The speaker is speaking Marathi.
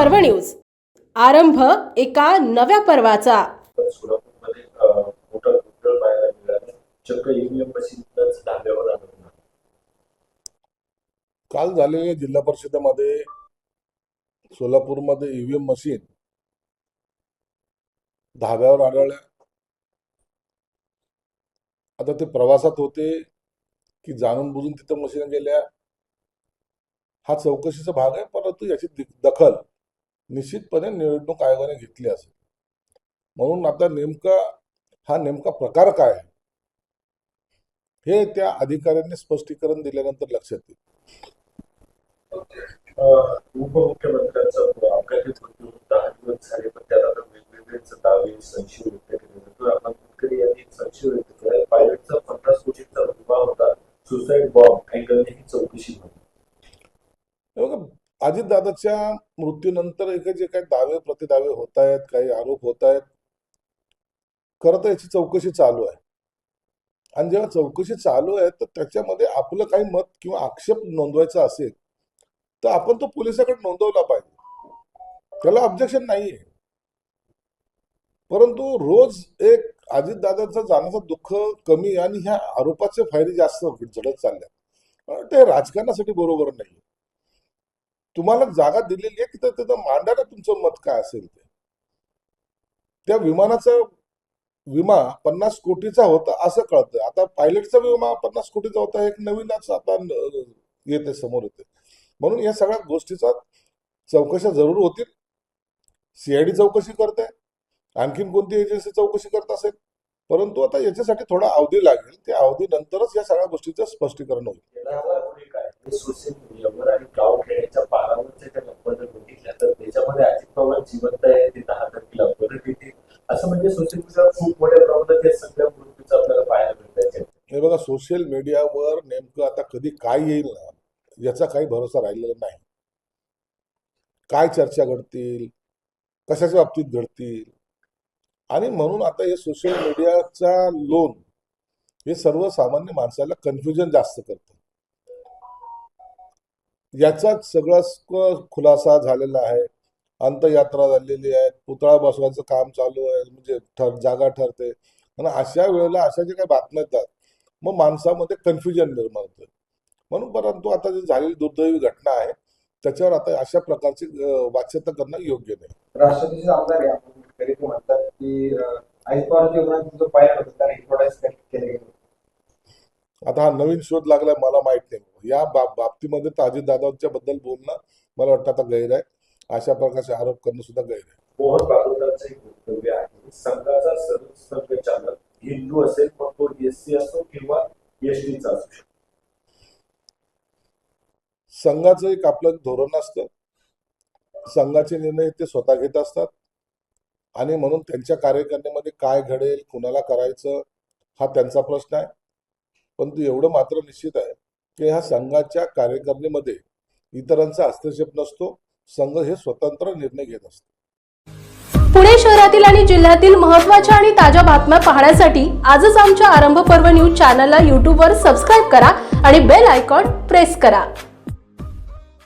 पर्व न्यूज. आरंभ एका नव्या पर्वाचा. काल झालेल्या जिल्हा परिषदेमध्ये सोलापूरमध्ये ईव्हीएम मशीन धाब्यावर आढळल्या. आता ते प्रवासात होते की जाणून बुजून तिथं मशीन गेल्या. हा चौकशीचा भाग आहे परंतु याची दखल निश्चितपणे निवडणूक आयोगाने घेतली असेल. म्हणून आता नेमका हा नेमका प्रकार काय आहे? हे त्या अधिकाऱ्यांनी स्पष्टीकरण दिल्यानंतर लक्षात येईल. उपमुख्यमंत्र्यांचा अपघाती दावे संशय व्यक्त पायलटचा पन्नास होता. सुसाईड बॉम्ब अँगलने ही चौकशी झाली हे बघा अजितदादाच्या मृत्यूनंतर एक जे काही दावे प्रतिदावे होत आहेत काही आरोप होत आहेत खरं तर याची चौकशी चालू आहे. आणि जेव्हा चौकशी चालू आहे तर त्याच्यामध्ये आपलं काही मत किंवा आक्षेप नोंदवायचा असेल तर आपण तो पोलिसाकडे नोंदवला पाहिजे. त्याला ऑब्जेक्शन नाहीये. परंतु रोज एक अजितदादाचं जाण्याचं दुःख कमी आणि ह्या आरोपाचे फायदे जास्त झडत चालल्या ते राजकारणासाठी बरोबर नाही तुम्हाला जागा दिलेली आहे तिथं तिथं त्याचं मांडायला तुमचं मत काय असेल ते? त्या विमानाचा विमा पन्नास कोटीचा होता असं कळतंय. आता पायलटचा विमा पन्नास कोटीचा होता एक नवीनच आता येते समोर येते. म्हणून या सगळ्या गोष्टीचा चौकशा जरूर होतील. सीआयडी चौकशी करते. आणखीन कोणती एजन्सी चौकशी करत असेल? परंतु आता याच्यासाठी थोडा अवधी लागेल. त्या अवधीनंतरच या सगळ्या गोष्टीचं स्पष्टीकरण होईल याला पुढे काय हे सोशल मीडियावर आणि गावखेड्याच्या पारावरच्या त्या गप्पा जर बघितल्या तर त्याच्यामध्ये अजित पवार जिवंत आहे ते दहा तारखेला परत येते. असं म्हणजे सोशल मीडियावर खूप मोठ्या प्रमाणात या सगळ्या गोष्टीचं आपल्याला पाहायला मिळत हे बघा सोशल मीडियावर नेमकं आता कधी काय येईल ना याचा काही भरोसा राहिलेला नाही. काय चर्चा घडतील कशाच्या बाबतीत घडतील? आणि म्हणून आता हे सोशल मीडियाचा लोन हे सर्वसामान्य माणसाला कन्फ्युजन जास्त करतं. याचा सगळा खुलासा झालेला आहे. अंतयात्रा झालेली आहे पुतळा बसवायचं काम चालू आहे म्हणजे ठर जागा ठरते. आणि अशा वेळेला अशा जे काही बातम्या येतात मग माणसामध्ये कन्फ्युजन निर्माण होतं. म्हणून परंतु आता जी झालेली दुर्दैवी घटना आहे त्याच्यावर आता अशा प्रकारची वाच्यता करणं योग्य नाही. राष्ट्रपतीचे आमदार म्हणतात की आता हा नवीन शोध लागलाय मला माहीत नाही. या बाब बाबतीमध्ये तर अजितदादांच्या बद्दल बोलणं मला वाटतं आता गैर आहे. अशा प्रकारचे आरोप करणं सुद्धा गैर आहे. मोहन एक वक्तव्य आहे संघाचा हिंदू असेल पण तो एससी असो किंवा एसटीचा असू शकतो. संघाचं एक आपलं धोरण असतं. संघाचे निर्णय ते स्वतः घेत असतात. आणि म्हणून त्यांच्या कार्यकारिणीमध्ये काय घडेल कुणाला करायचं हा त्यांचा प्रश्न आहे. परंतु एवढं मात्र निश्चित आहे की ह्या संघाच्या कार्यकारिणीमध्ये इतरांचा हस्तक्षेप नसतो. संघ हे स्वतंत्र निर्णय घेत असतो. पुणे शहरातील आणि जिल्ह्यातील महत्त्वाच्या आणि ताज्या बातम्या पाहण्यासाठी आजच आमच्या आरंभ पर्व न्यूज चॅनलला यूट्यूबवर सबस्क्राईब करा आणि बेल आयकॉन प्रेस करा.